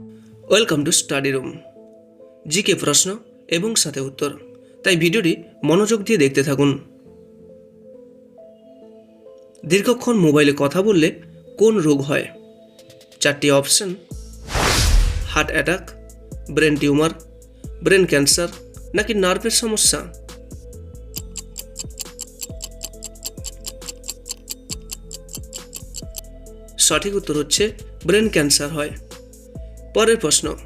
Welcome to study room GK প্রশ্ন এবং সাথে উত্তর। তাই ভিডিওটি মনোযোগ দিয়ে দেখতে থাকুন। দীর্ঘক্ষণ মোবাইলে কথা বললে কোন রোগ হয়? চারটি option. Heart attack, brain tumour, brain cancer নাকি নার্ভের সমস্যা? সঠিক উত্তর হচ্ছে ব্রেন ক্যান্সার হয়। পরের প্রশ্ন,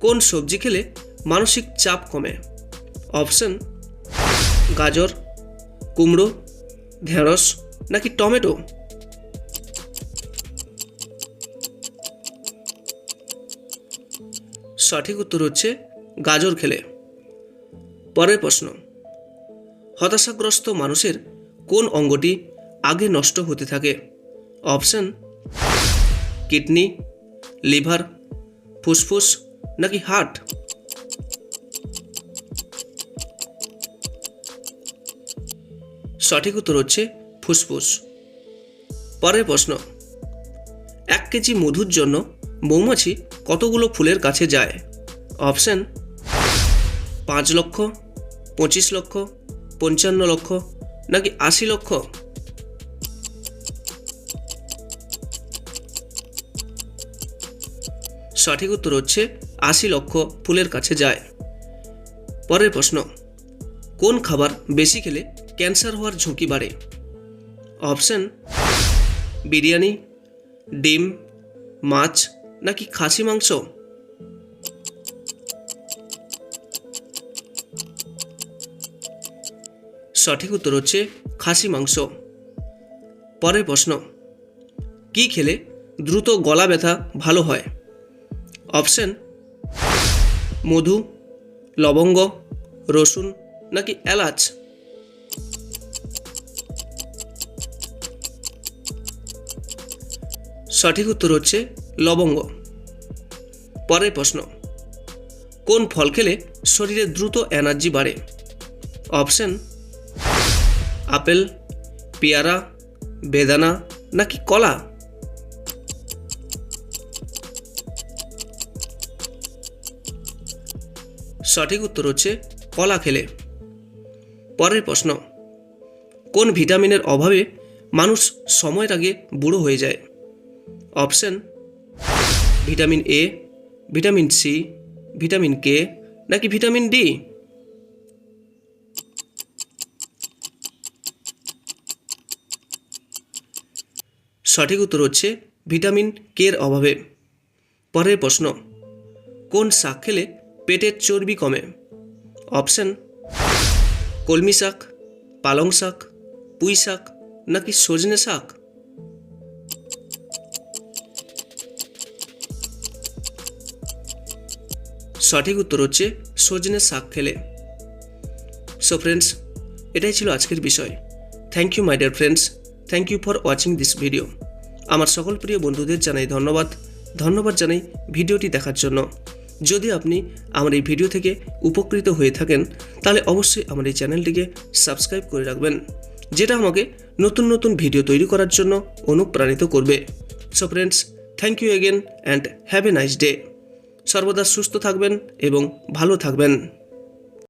কোন সবজি খেলে মানসিক চাপ কমে? অপশন, গাজর, কুমড়ো, ঢেঁড়স নাকি টমেটো? সঠিক উত্তর হচ্ছে গাজর খেলে। পরের প্রশ্ন, হতাশাগ্রস্ত মানুষের কোন অঙ্গটি আগে নষ্ট হতে থাকে? অপশন, কিডনি, লিভার ফুসফুস নাকি হার্ট? সঠিক উত্তর হচ্ছে ফুসফুস। পরের প্রশ্ন, এক কেজি মধুর জন্য মৌমাছি কতগুলো ফুলের কাছে যায়? অপশন, পাঁচ লক্ষ, পঁচিশ লক্ষ, পঞ্চান্ন লক্ষ নাকি আশি লক্ষ? সঠিক উত্তর হচ্ছে আশি লক্ষ ফুলের কাছে যায়। পরের প্রশ্ন, কোন খাবার বেশি খেলে ক্যান্সার হওয়ার ঝুঁকি বাড়ে? অপশন, বিরিয়ানি, ডিম, মাছ নাকি খাসি মাংস? সঠিক উত্তর হচ্ছে খাসি মাংস। পরের প্রশ্ন, কি খেলে দ্রুত গলা ব্যথা ভালো হয়? অপশন? মধু, লবঙ্গ, রসুন নাকি এলাচ? সঠিক উত্তর হচ্ছে লবঙ্গ। পরের প্রশ্ন, কোন ফল খেলে শরীরে দ্রুত এনার্জি বাড়ে? অপশন, আপেল, পেয়ারা, বেদানা নাকি কলা? সঠিক উত্তর হচ্ছে কলা খেলে। পরের প্রশ্ন, কোন ভিটামিনের অভাবে মানুষ সময়ের আগে বুড়ো হয়ে যায়? Option, vitamin A vitamin C vitamin K নাকি ভিটামিন ডি সঠিক উত্তর হচ্ছে ভিটামিন কের অভাবে। পরের প্রশ্ন, কোন শাক খেলে পেটের চর্বি কমে। অপশন কলমি শাক, পালং শাক, পুঁই শাক, নাকি সজনে শাক? সঠিক উত্তর হচ্ছে সজনে শাক খেলে। সো ফ্রেন্ডস এটাই ছিল আজকের বিষয়। Thank you my dear friends thank you for watching this video আমার সকল প্রিয় বন্ধুদের জানাই ধন্যবাদ। ধন্যবাদ জানাই ভিডিওটি দেখার জন্য। যদি আপনি আমার এই ভিডিও থেকে উপকৃত হয়ে থাকেন, তাহলে অবশ্যই আমার এই চ্যানেলটিকে সাবস্ক্রাইব করে রাখবেন, যেটা আমাকে নতুন নতুন ভিডিও তৈরি করার জন্য অনুপ্রাণিত করবে। So friends thank you again and have a nice day সর্বদা সুস্থ থাকবেন এবং ভালো থাকবেন।